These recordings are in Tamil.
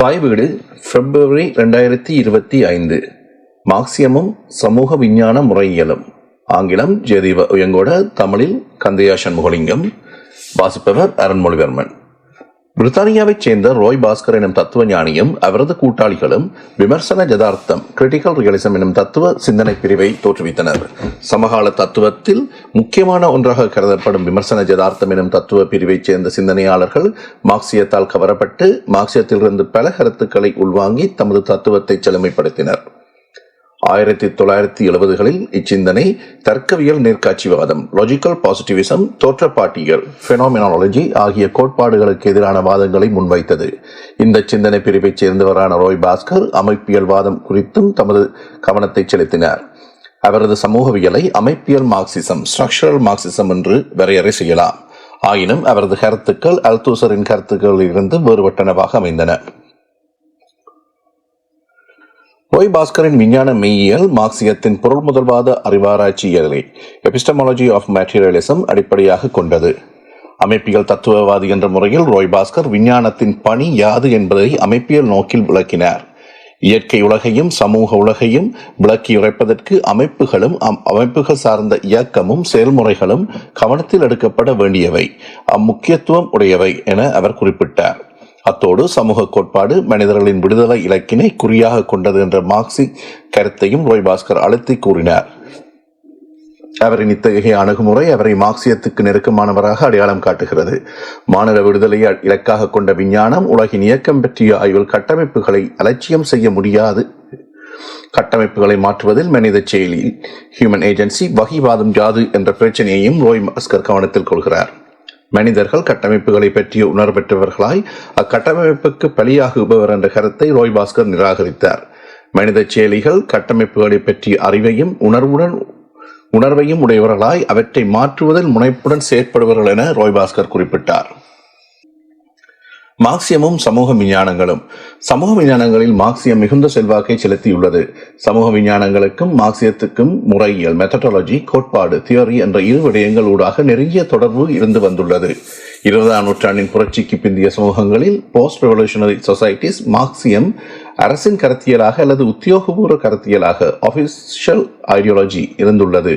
தாய் வீடு பிப்ரவரி ரெண்டாயிரத்தி இருபத்தி ஐந்து. மார்க்சியமும் சமூக விஞ்ஞான முறையியலும். ஆங்கிலம் ஜெயதீப உயங்கோட தமிழில் கந்தையா சண்முகலிங்கம். வாசிப்பவர் அருண்மொழிவர்மன். பிரித்தானியாவைச் சேர்ந்த ரோய் பாஸ்கர் எனும் தத்துவ ஞானியும் அவரது கூட்டாளிகளும் விமர்சன ஜதார்த்தம் கிரிட்டிக்கல் ரியலிசம் எனும் தத்துவ சிந்தனை பிரிவை தோற்றுவித்தனர். சமகால தத்துவத்தில் முக்கியமான ஒன்றாக கருதப்படும் விமர்சன ஜதார்த்தம் எனும் தத்துவ பிரிவைச் சேர்ந்த சிந்தனையாளர்கள் மார்க்சியத்தால் கவரப்பட்டு மார்க்சியத்திலிருந்து பல கருத்துக்களை உள்வாங்கி தமது தத்துவத்தை செழுமைப்படுத்தினர். ஆயிரத்தி தொள்ளாயிரத்தி எழுபதுகளில் இச்சிந்தனை தர்க்கவியல் நேர்காட்சிவாதம் லாஜிக்கல் பாசிட்டிவிசம் தோற்றப்பாட்டியல் பெனோமினாலஜி ஆகிய கோட்பாடுகளுக்கு எதிரான வாதங்களை முன்வைத்தது. இந்த சிந்தனை பிரிவைச் சேர்ந்தவரான ரோய் பாஸ்கர் அமைப்பியல் வாதம் குறித்தும் தமது கவனத்தை செலுத்தினார். அவரது சமூகவியலை அமைப்பியல் மார்க்சிசம் ஸ்ட்ரக்சரல் மார்க்சிசம் என்று வரையறை செய்யலாம். ஆயினும் அவரது கருத்துக்கள் அல்தூசரின் கருத்துக்களில் இருந்து வேறுபட்டனவாக அமைந்தன. ரோய் பாஸ்கரின் விஞ்ஞான மெய்யியல் மார்க்சியத்தின் பொருள் முதல்வாத அறிவாராய்ச்சியலை எபிஸ்டமாலஜி ஆஃப் மெட்டீரியலிசம் அடிப்படையாக கொண்டது. அமைப்பியல் தத்துவவாதி என்ற முறையில் ரோய் பாஸ்கர் விஞ்ஞானத்தின் பணி யாது என்பதை அமைப்பியல் நோக்கில் விளக்கினார். இயற்கை உலகையும் சமூக உலகையும் விளக்கி உரைப்பதற்கு அமைப்புகளும் அமைப்புகள் சார்ந்த இயக்கமும் செயல்முறைகளும் கவனத்தில் எடுக்கப்பட வேண்டியவை. அம்முக்கியத்துவம் உடையவை என அவர் குறிப்பிட்டார். அத்தோடு சமூக கோட்பாடு மனிதர்களின் விடுதலை இலக்கினை குறியாக கொண்டது என்ற மார்க்சி கருத்தையும் ரோய் பாஸ்கர் அழுத்தி கூறினார். அவரின் இத்தகைய அணுகுமுறை அவரை மார்க்சியத்துக்கு நெருக்கமானவராக அடையாளம் காட்டுகிறது. மாநில விடுதலையை இலக்காக கொண்ட விஞ்ஞானம் உலகின் இயக்கம் பற்றிய ஆய்வில் கட்டமைப்புகளை அலட்சியம் செய்ய முடியாது. கட்டமைப்புகளை மாற்றுவதில் மனித செயலி ஹியூமன் ஏஜென்சி வகைவாதம் ஜாது என்ற பிரச்சனையையும் ரோய் பாஸ்கர் கவனத்தில் கொள்கிறார். மனிதர்கள் கட்டமைப்புகளை பற்றிய உணர்வு பெற்றவர்களாய் அக்கட்டமைப்புக்கு பலியாகுபவர் என்ற கருத்தை ரோய் பாஸ்கர் நிராகரித்தார். மனித செயலிகள் கட்டமைப்புகளை பற்றிய அறிவையும் உணர்வுடன் உணர்வையும் உடையவர்களாய் அவற்றை மாற்றுவதில் முனைப்புடன் செயற்படுவர்கள் என ரோய் பாஸ்கர் குறிப்பிட்டார். மார்க்சியமும் சமூக விஞ்ஞானங்களும். சமூக விஞ்ஞானங்களில் மார்க்சியம் மிகுந்த செல்வாக்கை செலுத்தியுள்ளது. சமூக விஞ்ஞானங்களுக்கும் மார்க்சியத்துக்கும் முறையியல் மெத்தடாலஜி கோட்பாடு தியோரி என்ற இரு விடயங்கள் ஊடாக நெருங்கிய தொடர்பு இருந்து வந்துள்ளது. இருபதாம் நூற்றாண்டின் புரட்சிக்கு பிந்திய சமூகங்களில் போஸ்ட் ரெவல்யூஷனரி சொசைட்டிஸ் மார்க்சியம் அரசின் கருத்தியலாக அல்லது உத்தியோகபூர்வ கருத்தியலாக ஆபிஷியல் ஐடியாலஜி இருந்துள்ளது.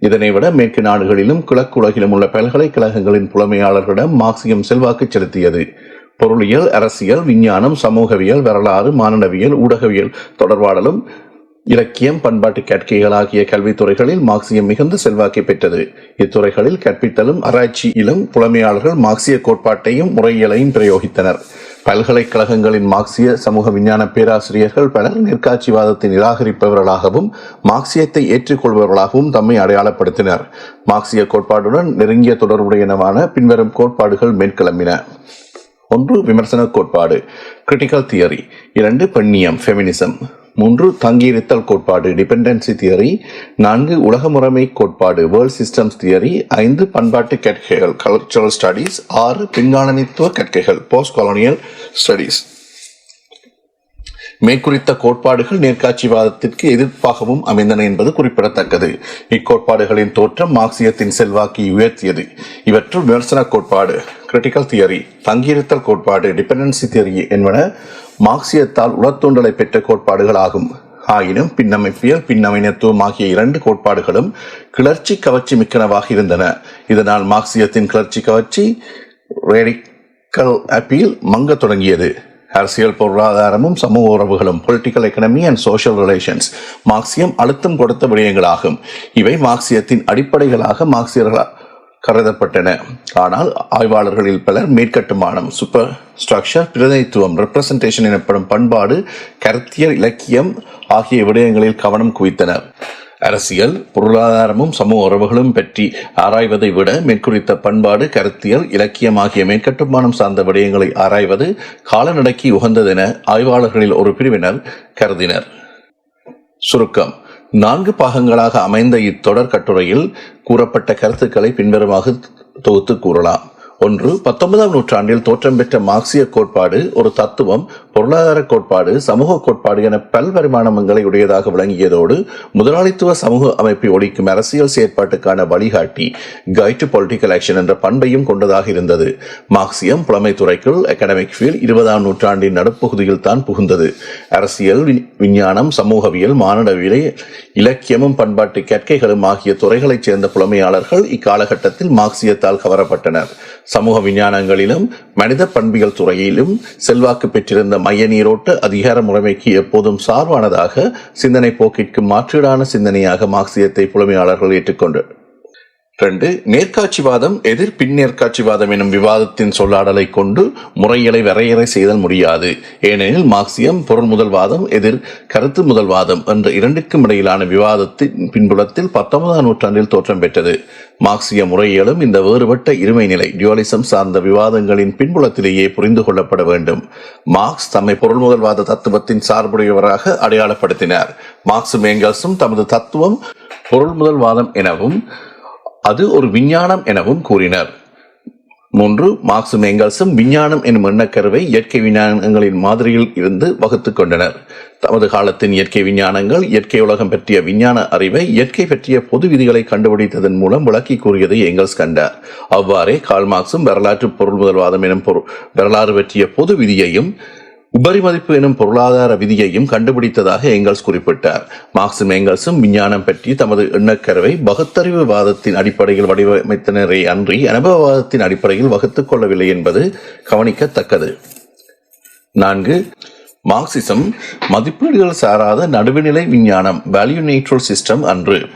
இதனை விட மேற்கு நாடுகளிலும் கிழக்கு உலகிலும் உள்ள பல்கலைக்கழகங்களின் புலமையாளர்களிடம் மார்க்சியம் செல்வாக்கு செலுத்தியது. பொருளியல் அரசியல் விஞ்ஞானம் சமூகவியல் வரலாறு மானடவியல் ஊடகவியல் தொடர்பாடலும் இலக்கியம் பண்பாட்டு கேட்கைகள் ஆகிய கல்வித்துறைகளில் மார்க்சியம் மிகுந்த செல்வாக்கை பெற்றது. இத்துறைகளில் கற்பித்தலும் ஆராய்ச்சியிலும் புலமையாளர்கள் மார்க்சிய கோட்பாட்டையும் முறையியலையும் பிரயோகித்தனர். பல்கலைக்கழகங்களின் மார்க்சிய சமூக விஞ்ஞான பேராசிரியர்கள் பலர் நெற்காட்சிவாதத்தை நிராகரிப்பவர்களாகவும் மார்க்சியத்தை ஏற்றுக்கொள்பவர்களாகவும் தம்மை அடையாளப்படுத்தினர். மார்க்சிய கோட்பாடுடன் நெருங்கிய தொடர்புடையனவான பின்வரும் கோட்பாடுகள் மேற்கிளம்பின. ஒன்று விமர்சன கோட்பாடு கிரிட்டிக்கல் தியரி இரண்டு பெண்ணியம் ஃபெமினிசம் மூன்று தங்கியிருத்தல் கோட்பாடு டிபெண்டன்சி தியரி நான்கு உலக முறைமை கோட்பாடு வேர்ல்ட் சிஸ்டம்ஸ் தியரி ஐந்து பண்பாட்டு கற்கைகள் கல்ச்சுரல் ஸ்டடீஸ் ஆறு பின்காலனித்துவ கற்கைகள் போஸ்ட் காலோனியல் ஸ்டடீஸ் மேற்குறித்த கோட்பாடுகள் நேர்காட்சிவாதத்திற்கு எதிர்ப்பாகவும் அமைந்தன என்பது குறிப்பிடத்தக்கது. இக்கோட்பாடுகளின் தோற்றம் மார்க்சியத்தின் செல்வாக்கை உயர்த்தியது. இவற்றுள் விமர்சன கோட்பாடு கிரிட்டிக்கல் தியரி தங்கியிருத்தல் கோட்பாடு டிபெண்டன்சி தியரி என்பன மார்க்சியத்தால் உளத்தூண்டலை பெற்ற கோட்பாடுகள் ஆகும் ஆயினும் பின்னமைப்பியல் பின்னமைனத்துவம் ஆகிய இரண்டு கோட்பாடுகளும் கிளர்ச்சி கவர்ச்சி மிக்கனவாக இருந்தன. இதனால் மார்க்சியத்தின் கிளர்ச்சி கவர்ச்சி ரேடிக்கல் அப்பீல் மங்க தொடங்கியது. அரசியல் பொருளாதாரமும் சமூக உறவுகளும் political economy and social relations மார்க்சியம் அழுத்தம் கொடுத்த விடயங்களாகும். இவை மார்க்சியத்தின் அடிப்படைகளாக மார்க்சியர்களால் கருதப்பட்டன. ஆனால் ஆய்வாளர்களில் பலர் மேற்கட்டுமானம் சூப்பர் ஸ்ட்ரக்சர் பிரதிநிதித்துவம் ரெப்ரசன்டேஷன் எனப்படும் பண்பாடு கருத்தியல் இலக்கியம் ஆகிய விடயங்களில் கவனம் குவித்தனர். அரசியல் பொருளாதாரமும் சமூக உறவுகளும் பற்றி ஆராய்வதை விட மேற்குறித்த பண்பாடு கருத்தியல் இலக்கியம் ஆகிய மேற்கட்டுமானம் சார்ந்த விடயங்களை ஆராய்வது காலநடைக்கு உகந்ததென ஆய்வாளர்களில் ஒரு பிரிவினர் கருதினர். சுருக்கம். நான்கு பாகங்களாக அமைந்த இத்தொடர் கட்டுரையில் கூறப்பட்ட கருத்துக்களை பின்வருமாக தொகுத்து கூறலாம். ஒன்று பத்தொன்பதாம் நூற்றாண்டில் தோற்றம் பெற்ற மார்க்சிய கோட்பாடு ஒரு தத்துவம் பொருளாதார கோட்பாடு சமூக கோட்பாடு என பல்பரிமாணங்களை உடையதாக விளங்கியதோடு முதலாளித்துவ சமூக அமைப்பை ஒழிக்கும் அரசியல் செயற்பாட்டுக்கான வழிகாட்டி கைட் டு பொலிட்டிக்கல் ஆக்ஷன் என்ற பண்பையும் கொண்டதாக இருந்தது. மார்க்சியம் புலமை துறைக்குள் அகாடமிக் ஃபீல்ட் இருபதாம் நூற்றாண்டின் நடுப்பகுதியில் தான் புகுந்தது. அரசியல் விஞ்ஞானம் சமூகவியல் மானுடவியல் இலக்கியமும் பண்பாட்டு கற்கைகளும் ஆகிய துறைகளைச் சேர்ந்த புலமையாளர்கள் இக்காலகட்டத்தில் மார்க்சியத்தால் கவரப்பட்டனர். சமூக விஞ்ஞானங்களிலும் மனித பண்பியல் துறையிலும் செல்வாக்கு பெற்றிருந்த மைய நீரோட்ட அதிகார முறைமைக்கு எப்போதும் சார்பானதாக சிந்தனை போக்கிற்கு மாற்றீடான சிந்தனையாக மார்க்சியத்தை புலமையாளர்கள் ஏற்றுக்கொண்டனர் ரெண்டு நேர்காட்சிவாதம் எதிர் பின்னேற்காட்சிவாதம் எனும் விவாதத்தின் சொல்லாடலை கொண்டு முறைகளை வரையறை செய்தல் முடியாது. ஏனெனில் மார்க்சியம் பொருள் முதல்வாதம் எதிர் கருத்து முதல்வாதம் என்ற இரண்டுக்கும் இடையிலான விவாதத்தின் பின்புலத்தில் பத்தொன்பதாம் நூற்றாண்டில் தோற்றம் பெற்றது. மார்க்சிய முறையிலும் இந்த வேறுபட்ட இருமை நிலை டியூலிசம் சார்ந்த விவாதங்களின் பின்புலத்திலேயே புரிந்து கொள்ளப்பட வேண்டும். மார்க்ஸ் தம்மை பொருள் முதல்வாத தத்துவத்தின் சார்புடையவராக அடையாளப்படுத்தினார். மார்க்சும் ஏங்கல்ஸும் தமது தத்துவம் பொருள் முதல்வாதம் எனவும் அது ஒரு விஞ்ஞானம் எனவும் கூறினர். மூன்று மார்க்சும் எங்கல்ஸும் விஞ்ஞானம் எனும் எண்ணக்கருவை இயற்கை விஞ்ஞானங்களின் மாதிரியில் இருந்து வகுத்துக் கொண்டனர். தமது காலத்தின் இயற்கை விஞ்ஞானங்கள் இயற்கை உலகம் பற்றிய விஞ்ஞான அறிவை இயற்கை பற்றிய பொது விதிகளை கண்டுபிடித்ததன் மூலம் விளக்கி கூறியதை எங்கல்ஸ் கண்டார். அவ்வாறே கால் மார்க்சும் வரலாற்று பொருள் முதல்வாதம் எனும் பொருள் வரலாறு பற்றிய பொது விதியையும் உபரிமதிப்பு எனும் பொருளாதார விதியையும் கண்டுபிடித்ததாக எங்கல்ஸ் குறிப்பிட்டார். மார்க்சும் எங்கல்ஸும் விஞ்ஞானம் பற்றி தமது எண்ணக்கருவை பகுத்தறிவு வாதத்தின் அடிப்படையில் வடிவமைத்தனரே அன்றி அனுபவவாதத்தின் அடிப்படையில் வகுத்துக் கொள்ளவில்லை என்பது கவனிக்கத்தக்கது. நான்கு மார்க்சிசம் மதிப்பீடுகள் சாராத நடுவுநிலை விஞ்ஞானம் வேல்யூ நேட்ரல் சிஸ்டம் அன்று.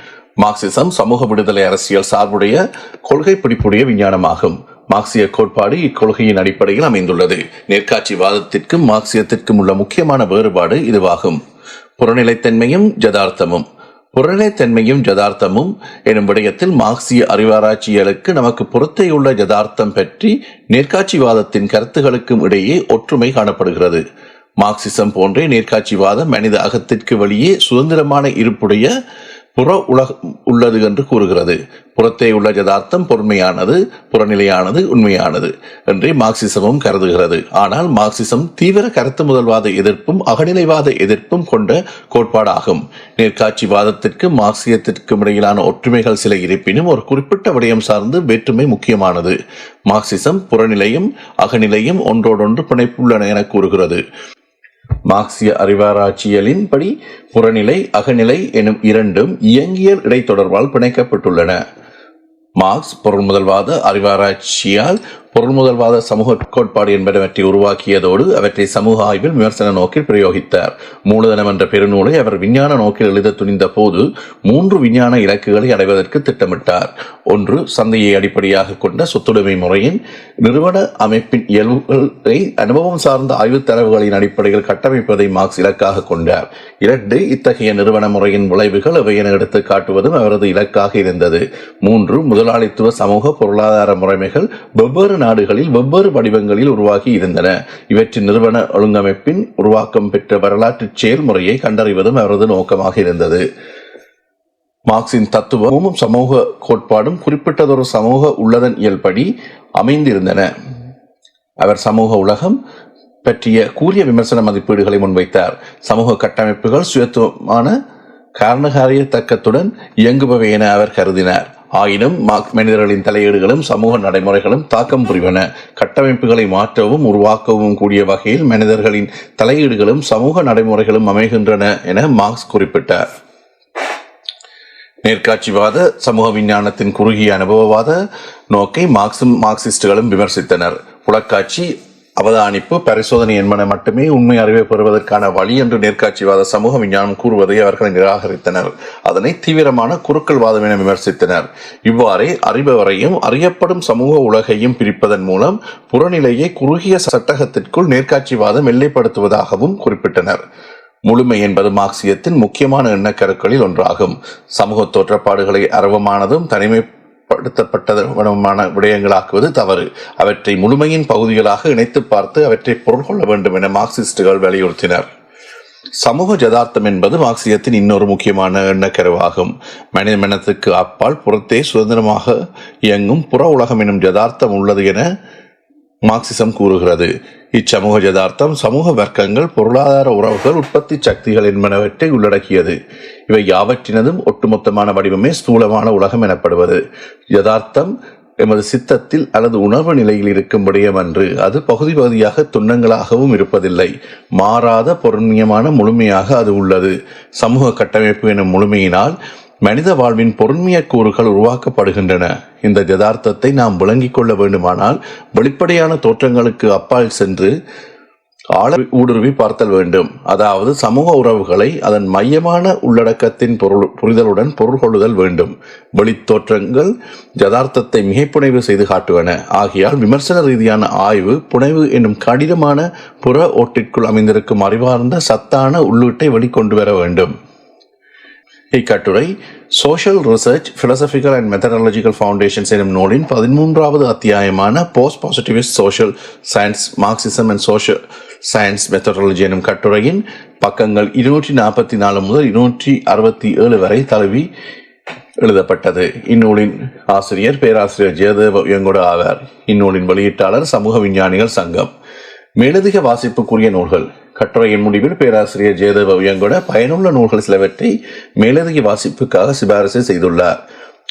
மார்க்சிசம் சமூக விடுதலை அரசியல் சார்புடைய கொள்கை பிடிப்புடைய விஞ்ஞானமாகும். மார்க்சிய கோட்பாடு இக்கொள்கையின் அடிப்படையில் அமைந்துள்ளது. நேர்காட்சிவாதத்திற்கும் மார்க்சியத்திற்கும் உள்ள முக்கியமான வேறுபாடு இதுவாகும். புறநிலைத்தன்மையும் ஜதார்த்தமும் புறநிலைத்தன்மையும் ஜதார்த்தமும் எனும் விடயத்தில் மார்க்சிய அறிவாராய்ச்சியலுக்கு நமக்கு புறத்தேயுள்ள ஜதார்த்தம் பற்றி நேர்காட்சிவாதத்தின் கருத்துகளுக்கும் இடையே ஒற்றுமை காணப்படுகிறது. மார்க்சிசம் போன்றே நேர்காட்சிவாதம் மனித அகத்திற்கு வெளியே சுதந்திரமான இருப்புடைய புற உலகம் உள்ளது என்று கூறுகிறது. புறத்தே உள்ள யதார்த்தம் பொறுமையானது புறநிலையானது உண்மையானது என்றே மார்க்சிசமும் கருதுகிறது. ஆனால் மார்க்சிசம் தீவிர கருத்து முதல்வாத எதிர்ப்பும் அகநிலைவாத எதிர்ப்பும் கொண்ட கோட்பாடாகும். நேர்காட்சிவாதத்திற்கும் மார்க்சியத்திற்கும் இடையிலான ஒற்றுமைகள் சில இருப்பினும் ஒரு குறிப்பிட்ட விடயம் சார்ந்து வேற்றுமை முக்கியமானது. மார்க்சிசம் புறநிலையும் அகநிலையும் ஒன்றோடொன்று பிணைப்புள்ளன என கூறுகிறது. மார்க்சிய அறிவாராய்ச்சியலின்படி புறநிலை அகநிலை எனும் இரண்டும் இயங்கியல் இடைத்தொடர்பால் பிணைக்கப்பட்டுள்ளன. மார்க்ஸ் பொருள் முதல்வாத அறிவாராய்ச்சியால் பொருள் முதல்வாத சமூக கோட்பாடு என்பனவற்றை உருவாக்கியதோடு அவற்றை சமூக ஆய்வில் விமர்சன நோக்கில் பிரயோகித்தார். மூலதனம் என்ற பெருநூலை அவர் விஞ்ஞான நோக்கில் எழுத துணிந்த போது மூன்று விஞ்ஞான இலக்குகளை அடைவதற்கு திட்டமிட்டார். ஒன்று சந்தையை அடிப்படையாக கொண்ட சொத்துடைமை முறையின் நிறுவன அமைப்பின் இயல்புகளை அனுபவம் சார்ந்த ஆய்வு தரவுகளின் அடிப்படையில் கட்டமைப்பதை மார்க்ஸ் இலக்காக கொண்டார். இரண்டு இத்தகைய நிறுவன முறையின் விளைவுகள் எவை என எடுத்து காட்டுவதும் அவரது இலக்காக இருந்தது. மூன்று முதலாளித்துவ சமூக பொருளாதார முறைமைகள் வெவ்வேறு நாடுகளில் வெவ்வேறு வடிவங்களில் உருவாகி இருந்தன. இவற்றின் நிறுவன ஒழுங்கமைப்பின் உருவாக்கம் பெற்ற வரலாற்று செயல்முறையை கண்டறிவதும் அவரது நோக்கமாக இருந்தது. மார்க்சின் தத்துவமும் சமூக கோட்பாடும் குறிப்பிட்டதொரு சமூக உள்ளதன் இயல்படி அமைந்திருந்தன. அவர் சமூக உலகம் பற்றிய கூறிய விமர்சன மதிப்பீடுகளை முன்வைத்தார். சமூக கட்டமைப்புகள் சுயத்துவமான காரணகாரிய தக்கத்துடன் இயங்குபவை என அவர் கருதினார். ஆயினும் மார்க் மனிதர்களின் தலையீடுகளும் சமூக நடைமுறைகளும் தாக்கம் புரிவன கட்டமைப்புகளை மாற்றவும் உருவாக்கவும் கூடிய வகையில் மனிதர்களின் தலையீடுகளும் சமூக நடைமுறைகளும் அமைகின்றன என மார்க்ஸ் குறிப்பிட்டார். நேர்காட்சிவாத சமூக விஞ்ஞானத்தின் குறுகிய அனுபவவாத நோக்கை மார்க்சும் மார்க்சிஸ்டுகளும் விமர்சித்தனர். புலக்காட்சி அவதானிப்பு பரிசோதனை என்பன மட்டுமே உண்மை அறிவை பெறுவதற்கான வழி என்று நேர்காட்சிவாத சமூக விஞ்ஞானம் கூறுவதை அவர்கள் நிராகரித்தனர். அதனை தீவிரமான குறுக்கல்வாதம் என விமர்சித்தனர். இவ்வாறே அறிபவரையும் அறியப்படும் சமூக உலகையும் பிரிப்பதன் மூலம் புறநிலையை குறுகிய சட்டகத்திற்குள் நேர்காட்சிவாதம் எல்லைப்படுத்துவதாகவும் குறிப்பிட்டனர். முழுமை என்பது மார்க்சியத்தின் முக்கியமான எண்ணக்கருக்களில் ஒன்றாகும். சமூக தோற்றப்பாடுகளை அரவமானதும் தனிமைப்படுத்தப்பட்டதுமான விடயங்களாக்குவது தவறு. அவற்றை முழுமையின் பகுதிகளாக இணைத்து பார்த்து அவற்றை பொருள்கொள்ள வேண்டும் என மார்க்சிஸ்டுகள் வலியுறுத்தினர். சமூக ஜதார்த்தம் என்பது மார்க்சியத்தின் இன்னொரு முக்கியமான எண்ணக்கருவாகும். மனித மனத்துக்கு அப்பால் புறத்தே சுதந்திரமாக இயங்கும் புற உலகம் எனும் ஜதார்த்தம் உள்ளது என மார்க்சிசம் கூறுகிறது. இச்சமூக யதார்த்தம் சமூக வர்க்கங்கள் பொருளாதார உறவுகள் உற்பத்தி சக்திகள் என்பனவற்றை உள்ளடக்கியது. இவை யாவற்றினதும் ஒட்டுமொத்தமான வடிவமே ஸ்தூலமான உலகம் எனப்படுவது. யதார்த்தம் எமது சித்தத்தில் அல்லது உணர்வு நிலையில் இருக்கும் விடயமன்று அது பகுதி பகுதியாக துண்டங்களாகவும் இருப்பதில்லை. மாறாத பொருண்மையமான முழுமையாக அது உள்ளது. சமூக கட்டமைப்பு எனும் முழுமையினால் மனித வாழ்வின் பொருண்மைய கூறுகள் உருவாக்கப்படுகின்றன. இந்த யதார்த்தத்தை நாம் விளங்கிக் கொள்ள வேண்டுமானால் வெளிப்படையான தோற்றங்களுக்கு அப்பால் சென்று ஆழ ஊடுருவி பார்த்தல் வேண்டும். அதாவது சமூக உறவுகளை அதன் மையமான உள்ளடக்கத்தின் பொருள் புரிதலுடன் பொருள் கொள்ளுதல் வேண்டும். வெளித்தோற்றங்கள் யதார்த்தத்தை மிகைப்புனைவு செய்து காட்டுவன. ஆகையால் விமர்சன ரீதியான ஆய்வு புனைவு என்னும் கடினமான புற ஓட்டிற்குள் அமைந்திருக்கும் அறிவார்ந்த சத்தான உள்ளீட்டை வெளிக்கொண்டு வர வேண்டும். இக்கட்டுரை social research philosophical and methodological foundations எனும் நூலின் பதிமூன்றாவது அத்தியாயமான post positivist social science Marxism and social science methodology எனும் கட்டுரையின் பக்கங்கள் இருநூற்றி நாற்பத்தி நாலு முதல் இருநூற்றி அறுபத்தி ஏழு வரை தழுவி எழுதப்பட்டது. இந்நூலின் ஆசிரியர் பேராசிரியர் ஜெயதேவ யங்கோட ஆவார். இந்நூலின் வெளியீட்டாளர் சமூக விஞ்ஞானிகள் சங்கம். மேலதிக வாசிப்புக்குரிய நூல்கள். கட்டுரையின் முடிவில் பேராசிரியர் ஜெயதேவ வியங்கோட பயனுள்ள நூல்கள் சிலவற்றை மேலதிக வாசிப்புக்காக சிபாரிசு செய்துள்ளார்.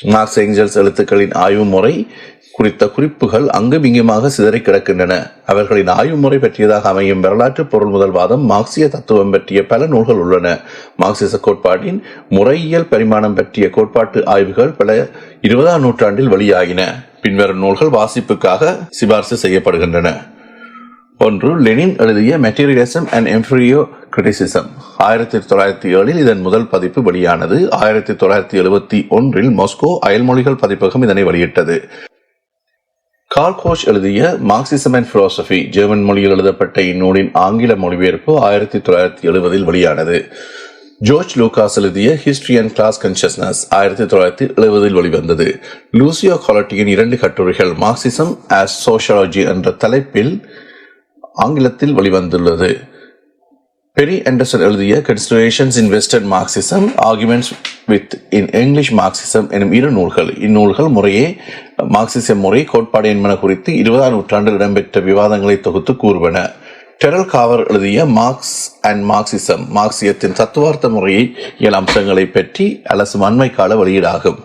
மார்க்ஸ் ஏஞ்சல்ஸ் எழுத்துக்களின் ஆய்வு முறை குறித்த குறிப்புகள் அங்குமிங்குமாக சிதறி கிடக்கின்றன. அவர்களின் ஆய்வு முறை பற்றியதாக அமையும் வரலாற்று பொருள் முதல்வாதம் மார்க்சிய தத்துவம் பற்றிய பல நூல்கள் உள்ளன. மார்க்சிச கோட்பாட்டின் முறையியல் பரிமாணம் பற்றிய கோட்பாட்டு ஆய்வுகள் பல இருபதாம் நூற்றாண்டில் வெளியாகின. பின்வரும் நூல்கள் வாசிப்புக்காக சிபாரிசு செய்யப்படுகின்றன. ஒன்று லெனின் எழுதிய மெட்டீரியலிசம் அண்ட் எம்ப்ரியோ கிரிட்டிசிசம் ஆயிரத்தி தொள்ளாயிரத்தி ஏழில் இதன் முதல் பதிப்பு வெளியானது. ஆயிரத்தி தொள்ளாயிரத்தி எழுபத்தி ஒன்றில் மாஸ்கோ அயல்மொழிகள் பதிப்பகம் இதனை வெளியிட்டது. கால் கோஷ் எழுதிய மார்க்சிசம் அண்ட் பிலோசபி ஜெர்மன் மொழியில் எழுதப்பட்ட இந்நூலின் ஆங்கில மொழிபெயர்ப்பு ஆயிரத்தி தொள்ளாயிரத்தி எழுபதில் வெளியானது. ஜோர்ஜ் லூகாஸ் எழுதிய ஹிஸ்டரி அண்ட் கிளாஸ் கன்சியஸ்னஸ் ஆயிரத்தி தொள்ளாயிரத்தி எழுபதில் வெளிவந்தது. லூசியோ காலட்டியின் இரண்டு கட்டுரைகள் மார்க்சிசம் ஆஸ் சோஷியாலஜி என்ற தலைப்பில் ஆங்கிலத்தில் வெளிவந்துள்ளது. பெரி ஆண்டர்சன் எழுதிய considerations in western Marxism arguments within English Marxism எனும் இரு நூல்கள். இந்நூல்கள் முறையே மார்க்சிசம் முறை கோட்பாடு என்பன குறித்து இருபதாம் நூற்றாண்டில் இடம்பெற்ற விவாதங்களை தொகுத்து கூறுவன. டெரல் காவர் எழுதிய மார்க்ஸ் அண்ட் மார்க்சிசம் மார்க்சியத்தின் தத்துவார்த்த முறையை இயல் அம்சங்களை பற்றி அலசும் அண்மை கால வெளியீடாகும்.